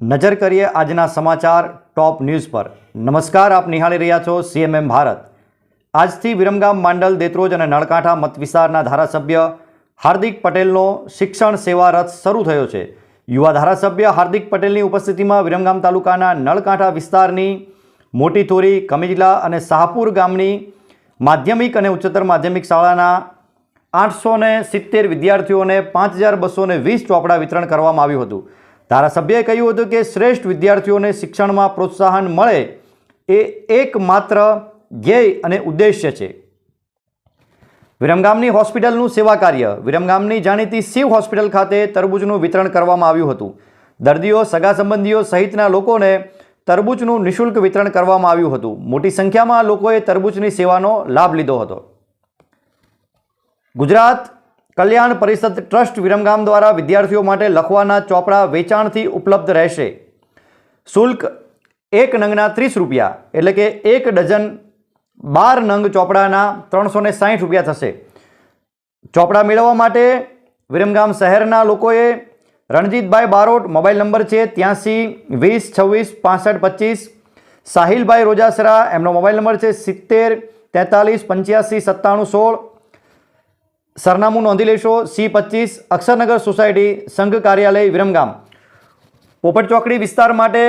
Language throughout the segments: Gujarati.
નજર કરીએ આજના સમાચાર ટોપ ન્યૂઝ પર. નમસ્કાર, આપ નિહાળી રહ્યા છો સીએમએમ ભારત. આજથી વિરમગામ માંડલ, દેત્રોજ અને નળકાંઠા મત વિસ્તારના ધારાસભ્ય હાર્દિક પટેલનો શિક્ષણ સેવા રથ શરૂ થયો છે. યુવા ધારાસભ્ય હાર્દિક પટેલની ઉપસ્થિતિમાં વિરમગામ તાલુકાના નળકાંઠા વિસ્તારની મોટી થોરી, કમિજલા અને શાહપુર ગામની માધ્યમિક અને ઉચ્ચતર માધ્યમિક શાળાના આઠસો સિત્તેર વિદ્યાર્થીઓને પાંચ હજાર બસો વીસ ચોપડા વિતરણ કરવામાં આવ્યું હતું. ધારાસભ્યએ કહ્યું હતું કે શ્રેષ્ઠ વિદ્યાર્થીઓને શિક્ષણમાં પ્રોત્સાહન મળે એ એકમાત્ર ધ્યેય અને ઉદ્દેશ્ય છે. વિરમગામની હોસ્પિટલનું સેવા કાર્ય. વિરમગામની જાણીતી શિવ હોસ્પિટલ ખાતે તરબૂચનું વિતરણ કરવામાં આવ્યું હતું. દર્દીઓ, સગા સંબંધીઓ સહિતના લોકોને તરબૂચનું નિઃશુલ્ક વિતરણ કરવામાં આવ્યું હતું. મોટી સંખ્યામાં લોકોએ તરબૂચની સેવાનો લાભ લીધો હતો. ગુજરાત કલ્યાણ પરિષદ ટ્રસ્ટ વિરમગામ દ્વારા વિદ્યાર્થીઓ માટે લખવાના ચોપડા વેચાણથી ઉપલબ્ધ રહેશે. શુલ્ક એક નંગના ત્રીસ રૂપિયા, એટલે કે એક ડઝન બાર નંગ ચોપડાના ત્રણસો ને સાહીઠ રૂપિયા થશે. ચોપડા મેળવવા માટે વિરમગામ શહેરના લોકોએ રણજીતભાઈ બારોટ મોબાઈલ નંબર છે ત્યાંસી, વીસ, છવ્વીસ, પાસઠ, પચીસ. સાહિલભાઈ રોજાસરા એમનો મોબાઈલ નંબર છે સિત્તેર, તેતાલીસ, પંચ્યાસી, સત્તાણું, સોળ. સરનામું નોંધી લેશો. સી પચીસ, અક્ષરનગર સોસાયટી, સંઘ કાર્યાલય, વિરમગામ. પોપટ ચોકડી વિસ્તાર માટે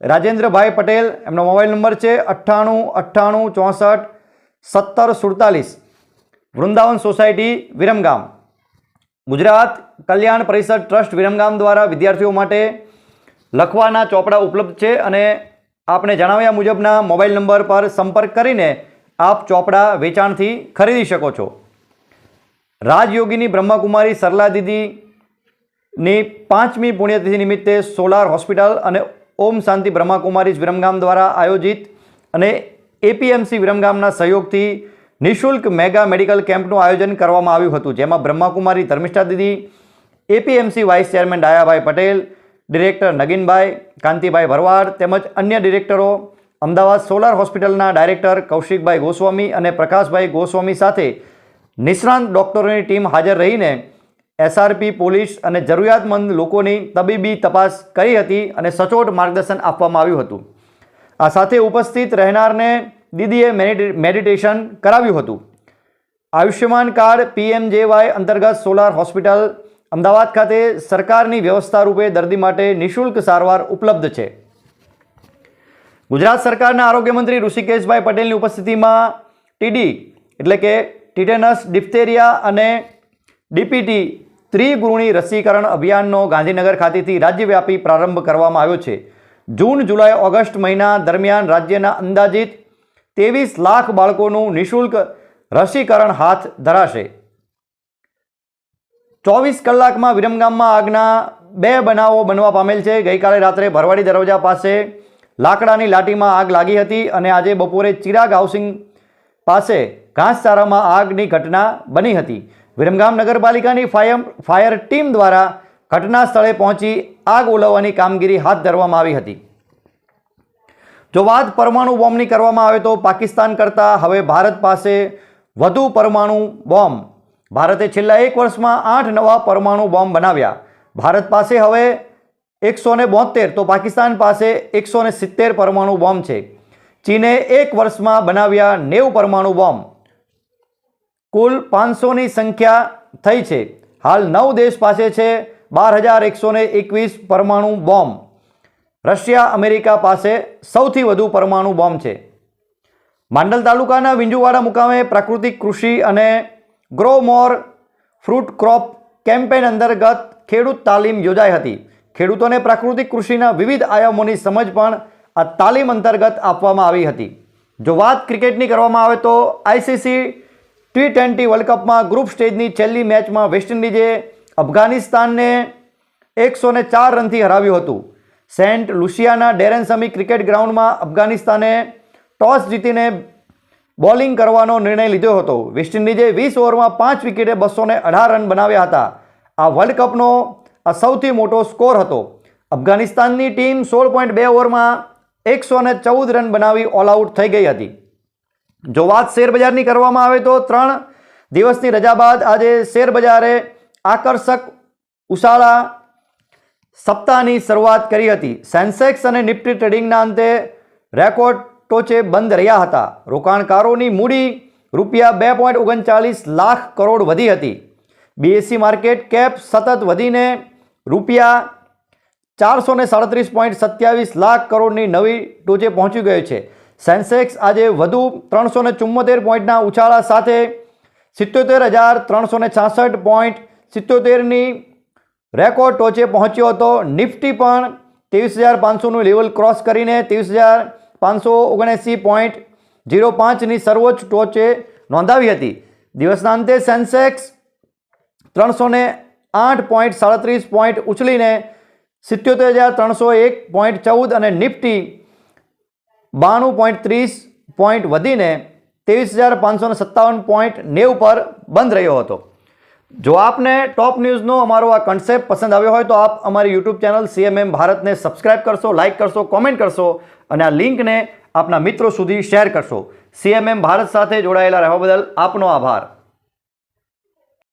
રાજેન્દ્રભાઈ પટેલ, એમનો મોબાઈલ નંબર છે અઠ્ઠાણું અઠ્ઠાણું, ચોસઠ, સત્તર, સુડતાલીસ. વૃંદાવન સોસાયટી, વિરમગામ. ગુજરાત કલ્યાણ પરિષદ ટ્રસ્ટ વિરમગામ દ્વારા વિદ્યાર્થીઓ માટે લખવાના ચોપડા ઉપલબ્ધ છે અને આપને જણાવ્યા મુજબના મોબાઈલ નંબર પર સંપર્ક કરીને આપ ચોપડા વેચાણથી ખરીદી શકો છો. રાજયોગીની બ્રહ્માકુમારી સરલા દીદીની પાંચમી પુણ્યતિથિ નિમિત્તે સોલાર હોસ્પિટલ અને ઓમ શાંતિ બ્રહ્માકુમારી વિરમગામ દ્વારા આયોજિત અને એપીએમસી વિરમગામના સહયોગથી નિઃશુલ્ક મેગા મેડિકલ કેમ્પનું આયોજન કરવામાં આવ્યું હતું, જેમાં Brahmakumari Dharmishtha Didi, APMC vice chairman Dayabhai Patel, director Naginbhai, Kantibhai Bharwad તેમજ અન્ય ડિરેક્ટરો, અમદાવાદ સોલાર હોસ્પિટલના ડાયરેક્ટર કૌશિકભાઈ ગોસ્વામી અને પ્રકાશભાઈ ગોસ્વામી સાથે નિષ્ણાંત ડોક્ટરોની ટીમ હાજર રહીને એસઆરપી, પોલીસ અને જરૂરિયાતમંદ લોકોની તબીબી તપાસ કરી હતી અને સચોટ માર્ગદર્શન આપવામાં આવ્યું હતું. આ સાથે ઉપસ્થિત રહેનારને દીદીએ મેડિ- મેડિટેશન કરાવ્યું હતું. આયુષ્યમાન કાર્ડ પીએમજેવાય અંતર્ગત સોલાર હોસ્પિટલ, અમદાવાદ ખાતે સરકારની વ્યવસ્થા રૂપે દર્દી માટે નિઃશુલ્ક સારવાર ઉપલબ્ધ છે. ગુજરાત સરકારના આરોગ્ય મંત્રી ઋષિકેશભાઈ પટેલની ઉપસ્થિતિમાં ટીડી, એટલે કે ટીટેનસ, ડિપ્થેરિયા અને ડીપીટી ત્રિગુણી રસીકરણ અભિયાનનો ગાંધીનગર ખાતેથી રાજ્યવ્યાપી પ્રારંભ કરવામાં આવ્યો છે. જૂન, જુલાઈ, ઓગસ્ટ મહિના દરમિયાન રાજ્યના અંદાજિત ત્રેવીસ લાખ બાળકોનું નિઃશુલ્ક રસીકરણ હાથ ધરાશે. ચોવીસ કલાકમાં વિરમગામમાં આગના બે બનાવો બનવા પામેલ છે. ગઈકાલે રાત્રે ભરવાડી દરવાજા પાસે લાકડાની લાટીમાં આગ લાગી હતી અને આજે બપોરે ચિરાગ હાઉસિંગ પાસે ઘાસચારામાં આગની ઘટના બની હતી. વિરમગામ નગરપાલિકાની ફાયર ફાયર ટીમ દ્વારા ઘટના સ્થળે પહોંચી આગ ઓલવવાની કામગીરી હાથ ધરવામાં આવી હતી. જો વાત પરમાણુ બોમ્બની કરવામાં આવે તો પાકિસ્તાન કરતાં હવે ભારત પાસે વધુ પરમાણુ બોમ્બ. ભારતે છેલ્લા એક વર્ષમાં આઠ નવા પરમાણુ બોમ્બ બનાવ્યા. ભારત પાસે હવે એકસો ને બોતેર તો પાકિસ્તાન પાસે એકસો ને સિત્તેર પરમાણુ બોમ્બ છે. ચીને એક વર્ષમાં બનાવ્યા નેવું પરમાણુ બોમ્બ. કુલ પાંચસોની સંખ્યા થઈ છે. હાલ નવ દેશ પાસે છે બાર હજાર એકસો એકવીસ પરમાણુ બોમ્બ. રશિયા, અમેરિકા પાસે સૌથી વધુ પરમાણુ બોમ્બ છે. માંડલ તાલુકાના વિંજુવાડા મુકામે પ્રાકૃતિક કૃષિ અને grow more fruit crop campaign અંતર્ગત ખેડૂત તાલીમ યોજાઈ હતી. ખેડૂતોને પ્રાકૃતિક કૃષિના વિવિધ આયામોની સમજ પણ આ તાલીમ અંતર્ગત આપવામાં આવી હતી. જો વાત ક્રિકેટની કરવામાં આવે તો આઈસીસી ટી ટ્વેન્ટી વર્લ્ડ કપમાં ગ્રુપ સ્ટેજની છેલ્લી મેચમાં વેસ્ટ ઇન્ડિઝે અફઘાનિસ્તાનને એકસો ને ચાર રનથી હરાવ્યું હતું. સેન્ટ લુસિયાના ડેરેનસમી ક્રિકેટ ગ્રાઉન્ડમાં અફઘાનિસ્તાને ટોસ જીતીને બોલિંગ કરવાનો નિર્ણય લીધો હતો. વેસ્ટ ઇન્ડિઝે વીસ ઓવરમાં પાંચ વિકેટે બસો અઢાર રન બનાવ્યા હતા. આ વર્લ્ડ કપનો આ સૌથી મોટો સ્કોર હતો. અફઘાનિસ્તાનની ટીમ સોળ પોઈન્ટ બે ઓવરમાં એકસો ને ચૌદ રન બનાવી ઓલ આઉટ થઈ ગઈ હતી. જો વાત શેરબજારની કરવામાં આવે તો ત્રણ દિવસની રજા બાદ આજે શેરબજારે આકર્ષક ઉશાળા સપ્તાહની શરૂઆત કરી હતી. સેન્સેક્સ અને નિફ્ટી ટ્રેડિંગના અંતે રેકોર્ડ ટોચે બંધ રહ્યા હતા. રોકાણકારોની મૂડી રૂપિયા બે પોઈન્ટ ઓગણચાલીસ લાખ કરોડ વધી હતી. બીએસસી માર્કેટ કેપ સતત વધીને રૂપિયા ચારસો ને સાડત્રીસ પોઈન્ટ સત્યાવીસ લાખ કરોડની નવી ટોચે પહોંચી ગયો છે. સેન્સેક્સ આજે વધુ ત્રણસો ને ચુમ્મોતેર પોઈન્ટના ઉછાળા સાથે સિત્યોતેર હજાર ત્રણસો ને છાસઠ પોઈન્ટ સિત્યોતેરની રેકોર્ડ ટોચે પહોંચ્યો હતો. નિફ્ટી પણ ત્રેવીસ હજાર પાંચસોનું લેવલ ક્રોસ કરીને ત્રેવીસ હજાર પાંચસો ઓગણએંસી પોઈન્ટ ઝીરો પાંચની સર્વોચ્ચ ટોચે નોંધાવી હતી. દિવસના અંતે સેન્સેક્સ ત્રણસો ને આઠ પોઈન્ટ સાડત્રીસ પોઈન્ટ ઉછળીને સિત્યોતેર હજાર ત્રણસો એક પોઈન્ટ ચૌદ અને નિફ્ટી બાણું પોઈન્ટ ત્રીસ પોઈન્ટ વધીને ત્રેવીસ હજાર પાંચસો સત્તાવન પોઈન્ટ નેવ પર બંધ રહ્યો હતો. જો આપને ટોપ ન્યૂઝનો અમારો આ કન્સેપ્ટ પસંદ આવ્યો હોય તો આપ અમારી યુટ્યુબ ચેનલ સીએમએમ ભારતને સબસ્ક્રાઇબ કરશો લાઇક કરશો કોમેન્ટ કરશો અને આ લિંકને આપના મિત્રો સુધી શેર કરશો. સીએમએમ ભારત સાથે જોડાયેલા રહેવા બદલ આપનો આભાર.